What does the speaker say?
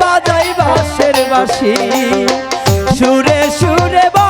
বাজাই বাঁশের বাসি। সুরে সুরে বা